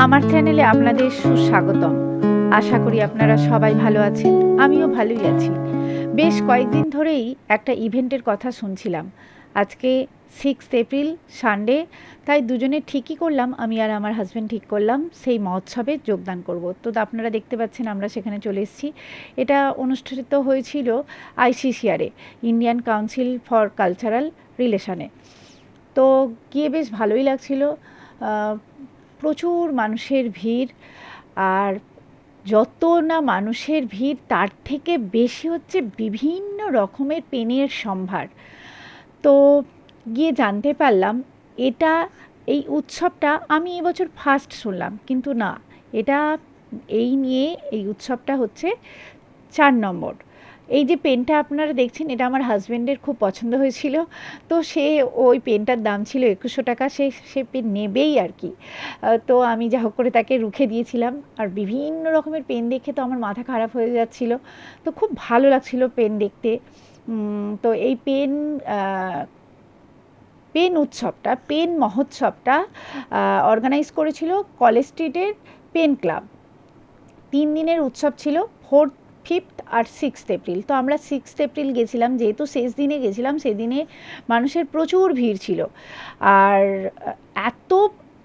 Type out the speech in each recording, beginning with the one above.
আমার চ্যানেলে আপনাদের সুস্বাগতম। আশা করি আপনারা সবাই ভালো আছেন, আমিও ভালোই আছি। বেশ কয়েকদিন ধরেই একটা ইভেন্টের কথা শুনছিলাম। আজকে সিক্স এপ্রিল সানডে তাই দুজনে ঠিকই করলাম, আমি আর আমার হাজব্যান্ড ঠিক করলাম, সেই মহোৎসবে যোগদান করব। তো আপনারা দেখতে পাচ্ছেন আমরা সেখানে চলে এসেছি। এটা অনুষ্ঠিত হয়েছিল আইসিসিআরে ইন্ডিয়ান কাউন্সিল ফর কালচারাল রিলেশনে তো গিয়ে বেশ ভালোই লাগছিল। প্রচুর মানুষের ভিড়, আর যত না মানুষের ভিড়, তার থেকে বেশি হচ্ছে বিভিন্ন রকমের পেনের সম্ভার। তো গিয়ে জানতে পারলাম, এটা এই উৎসবটা আমি এবছর ফার্স্ট শুনলাম, কিন্তু না, এটা এই নিয়ে এই উৎসবটা হচ্ছে চার নম্বর। এই যে পেনটা আপনারা দেখছেন, এটা আমার হাজব্যান্ডের খুব পছন্দ হয়েছিল। তো সে ওই পেনটার দাম ছিল একুশশো টাকা, সে সে পেন নেবেই আর কি। তো আমি যা হোক করে তাকে রুখে দিয়েছিলাম। আর বিভিন্ন রকমের পেন দেখে তো আমার মাথা খারাপ হয়ে যাচ্ছিল। তো খুব ভালো লাগছিল পেন দেখতে। তো এই পেন পেন উৎসবটা, পেন মহোৎসবটা অর্গানাইজ করেছিল কলেজ স্ট্রিটের পেন ক্লাব। তিন দিনের উৎসব ছিল, ফোর্থ ফিফথ আর সিক্সথ এপ্রিল তো আমরা সিক্সথ এপ্রিল গেছিলাম, যেহেতু শেষ দিনে গেছিলাম, সেদিনে মানুষের প্রচুর ভিড় ছিল। আর এত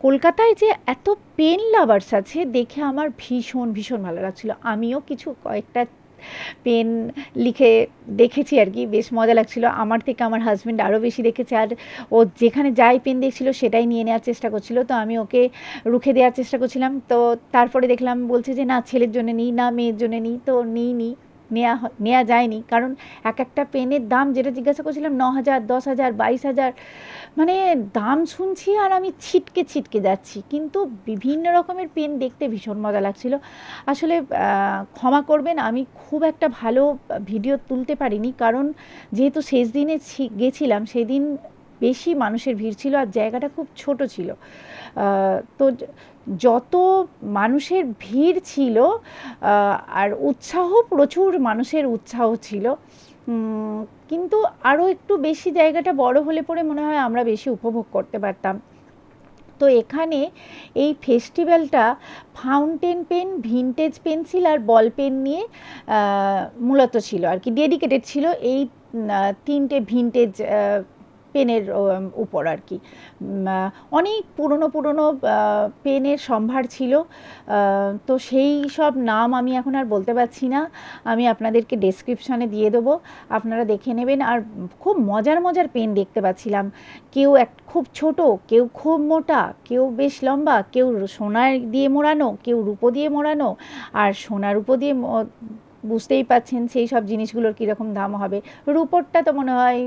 কলকাতায় যে এত পেন লাভার্স আছে, দেখে আমার ভীষণ ভীষণ ভালো লাগছিল। আমিও কিছু কয়েকটা পেন লিখে দেখেছি আর কি, বেশ মজা লাগছিল। আমার থেকে আমার হাজব্যান্ড আরও বেশি দেখেছে আর ও যেখানে যাই পেন দেখছিল সেটাই নিয়ে নেওয়ার চেষ্টা করছিল। তো আমি ওকে রুখে দেওয়ার চেষ্টা করছিলাম। তো তারপরে দেখলাম বলছে যে, না, ছেলের জন্য নিই, না, মেয়ের জন্য নিই। তো নিই নি নেওয়া নেওয়া যায়নি। কারণ এক একটা পেনের দাম যেটা জিজ্ঞাসা করছিলাম ন হাজার, দশ হাজার, বাইশ হাজার মানে দাম শুনছি আর আমি ছিটকে ছিটকে যাচ্ছি। কিন্তু বিভিন্ন রকমের পেন দেখতে ভীষণ মজা লাগছিল। আসলে ক্ষমা করবেন, আমি খুব একটা ভালো ভিডিও তুলতে পারিনি। কারণ যেহেতু শেষ দিনে গেছিলাম, সেদিন বেশি মানুষের ভিড় ছিল আর জায়গাটা খুব ছোট ছিল। তো যত মানুষের ভিড় ছিল আর উৎসাহ, প্রচুর মানুষের উৎসাহ ছিল কিন্তু আরও একটু বেশি জায়গাটা বড় হলে পরে মনে হয় আমরা বেশি উপভোগ করতে পারতাম। তো এখানে এই ফেস্টিভ্যালটা ফাউন্টেন পেন, ভিনটেজ পেন্সিল আর বল পেন নিয়ে মূলত ছিল আর কি, ডেডিকেটেড ছিল। এই তিনটে ভিনটেজ পেনের উপর আর কি। অনেক পুরনো পুরনো পেনের সম্ভার ছিল। তো সেই সব নাম আমি এখন আর বলতে পারছি না। আমি আপনাদেরকে ডেসক্রিপশানে দিয়ে দেবো। আপনারা দেখে নেবেন। আর খুব মজার মজার পেন দেখতে পাচ্ছিলাম। কেউ এক, খুব ছোট, কেউ খুব মোটা, কেউ বেশ লম্বা, কেউ সোনার দিয়ে মোড়ানো, কেউ রূপো দিয়ে মোড়ানো, আর সোনার রূপো দিয়ে বুঝতেই পাচ্ছেন সেই সব জিনিসগুলোর কীরকম দাম হবে। রুপোরটা তো মনে হয়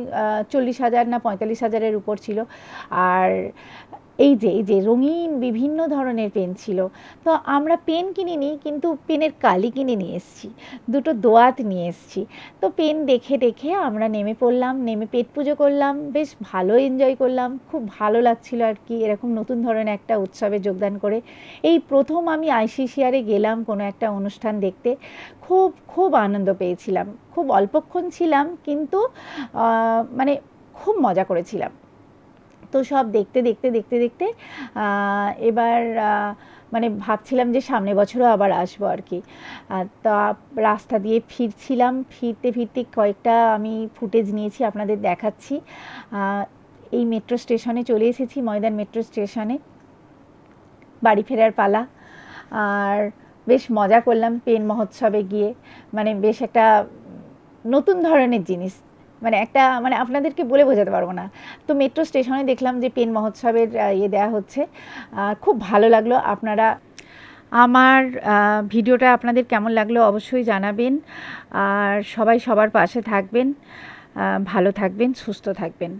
চল্লিশ হাজার না পঁয়তাল্লিশ হাজারের উপর ছিল। আর এই যে এই যে, রঙিন বিভিন্ন ধরনের পেন ছিল। তো আমরা পেন কিনিনি, কিন্তু পেনের কালি কিনে নিয়ে এসেছি। দুটো দোয়াত নিয়ে এসেছি। তো পেন দেখে দেখে আমরা নেমে পড়লাম, নেমে পেট পুজো করলাম, বেশ ভালো এনজয় করলাম। খুব ভালো লাগছিল আর কি, এরকম নতুন ধরনের একটা উৎসবে যোগদান করে। এই প্রথম আমি আইসিসিআরে গেলাম কোনো একটা অনুষ্ঠান দেখতে। খুব খুব আনন্দ পেয়েছিলাম। খুব অল্পক্ষণ ছিলাম, কিন্তু মানে খুব মজা করেছিলাম। তো সব দেখতে দেখতে দেখতে দেখতে এবার মানে ভাবছিলাম যে সামনে বছরও আবার আসব আর কি। তা রাস্তা দিয়ে ফিরছিলাম। ফিরতে ফিরতে কয়েকটা আমি ফুটেজ নিয়েছি, আপনাদের দেখাচ্ছি। এই মেট্রো স্টেশনে চলে এসেছি, ময়দান মেট্রো স্টেশনে। বাড়ি ফেরার পালা। আর বেশ মজা করলাম, পেন মহোৎসবে গিয়ে। মানে বেশ একটা নতুন ধরনের জিনিস। মানে একটা মানে আপনাদেরকে বলে বোঝাতে পারব না। তো মেট্রো স্টেশনে দেখলাম যে পেন মহোৎসবের ইয়ে দেওয়া হচ্ছে। খুব ভালো লাগল। আপনারা আমার ভিডিওটা আপনাদের কেমন লাগল অবশ্যই জানাবেন। আর সবাই সবার পাশে থাকবেন। ভালো থাকবেন, সুস্থ থাকবেন।